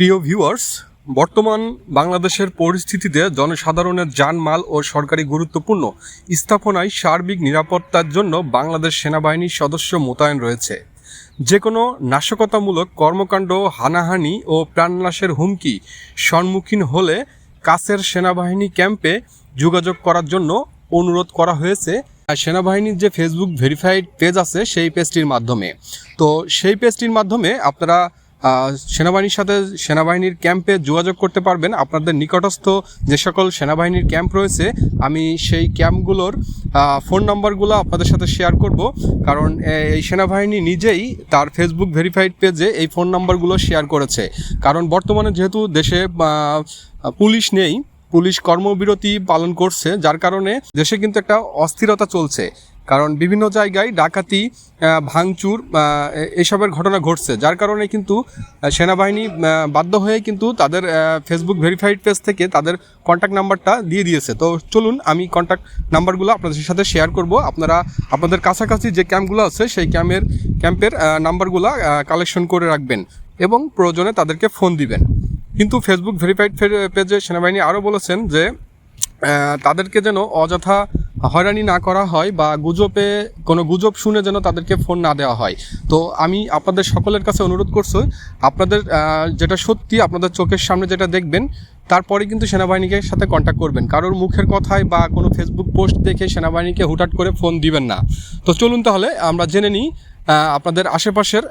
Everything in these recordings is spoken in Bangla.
প্রিয় ভিউয়ার্স বর্তমান বাংলাদেশের পরিস্থিতিতে জনসাধারণের জানমাল ও সরকারি গুরুত্বপূর্ণ স্থাপনায় সার্বিক নিরাপত্তার জন্য বাংলাদেশ সেনাবাহিনীর সদস্য মোতায়েন রয়েছে। যে কোনো নাশকতামূলক কর্মকাণ্ড, হানাহানি ও প্রাণনাশের হুমকি সম্মুখীন হলে কাছের সেনাবাহিনী ক্যাম্পে যোগাযোগ করার জন্য অনুরোধ করা হয়েছে। সেনাবাহিনীর যে ফেসবুক ভেরিফাইড পেজ আছে, সেই পেজটির মাধ্যমে। তো সেই পেজটির মাধ্যমে আপনারা সেনাবাহিনীর সাথে সেনাবাহিনীর ক্যাম্পে যোগাযোগ করতে পারবেন। আপনাদের নিকটস্থ যে সকল সেনাবাহিনীর ক্যাম্প রয়েছে, আমি সেই ক্যাম্পগুলোর ফোন নাম্বারগুলো আপনাদের সাথে শেয়ার করব। কারণ এই সেনাবাহিনী নিজেই তার ফেসবুক ভেরিফাইড পেজে এই ফোন নাম্বারগুলো শেয়ার করেছে। কারণ, বর্তমানে যেহেতু দেশে পুলিশ নেই, পুলিশ কর্মবিরতি পালন করছে, যার কারণে দেশে কিন্তু একটা অস্থিরতা চলছে। কারণ বিভিন্ন জায়গায় ডাকাতি ভাঙচুর এসবের ঘটনা ঘটছে। যার কারণে কিন্তু সেনাবাহিনী বাধ্য হয়ে কিন্তু তাদের ফেসবুক ভেরিফাইড পেজ থেকে তাদের কন্ট্যাক্ট নাম্বারটা দিয়ে দিয়েছে। তো চলুন, আমি কন্ট্যাক্ট নাম্বারগুলো আপনাদের সাথে শেয়ার করব। আপনারা, আপনাদের কাছাকাছি যে ক্যাম্পগুলো আছে, সেই ক্যাম্পের ক্যাম্পের নাম্বারগুলো কালেকশন করে রাখবেন এবং প্রয়োজনে তাদেরকে ফোন দিবেন। কিন্তু ফেসবুক ভেরিফাইড পেজে সেনাবাহিনী আরও বলেছেন যে তাদেরকে যেন অযথা হয়রানি না করা হয় বা গুজবে, কোনো গুজব শুনে যেন তাদেরকে ফোন না দেওয়া হয়। তো আমি আপনাদের সকলের কাছে অনুরোধ করছি, আপনাদের যেটা সত্যি আপনাদের চোখের সামনে যেটা দেখবেন, তারপরে কিন্তু সেনাবাহিনীকে সাথে কন্ট্যাক্ট করবেন। কারোর মুখের কথায় বা কোনো ফেসবুক পোস্ট দেখে সেনাবাহিনীকে হুটহাট করে ফোন দিবেন না। তো চলুন তাহলে, আমরা জেনে নিই আপনাদের আশেপাশের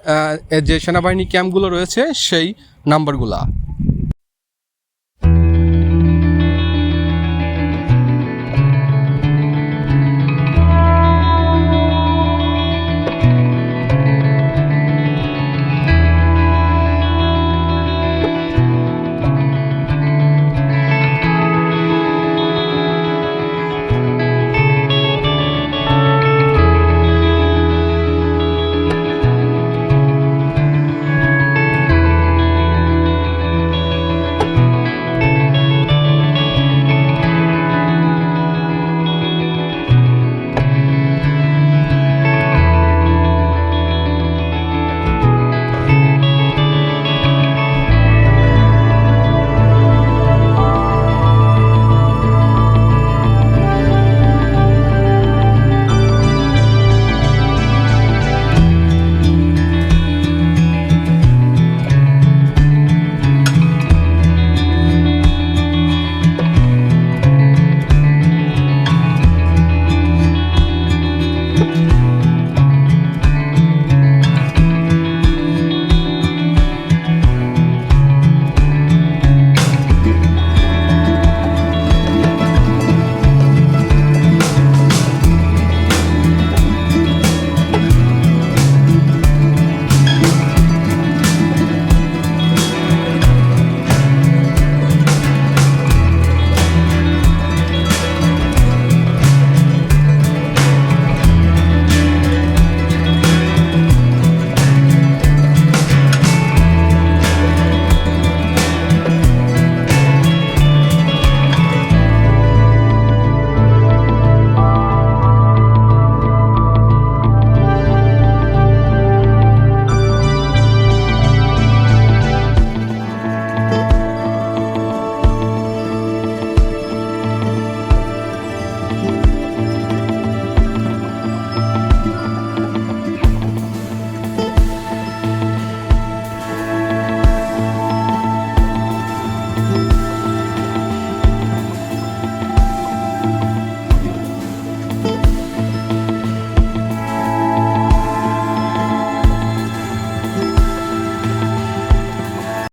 যে সেনাবাহিনী ক্যাম্পগুলো রয়েছে, সেই নাম্বারগুলা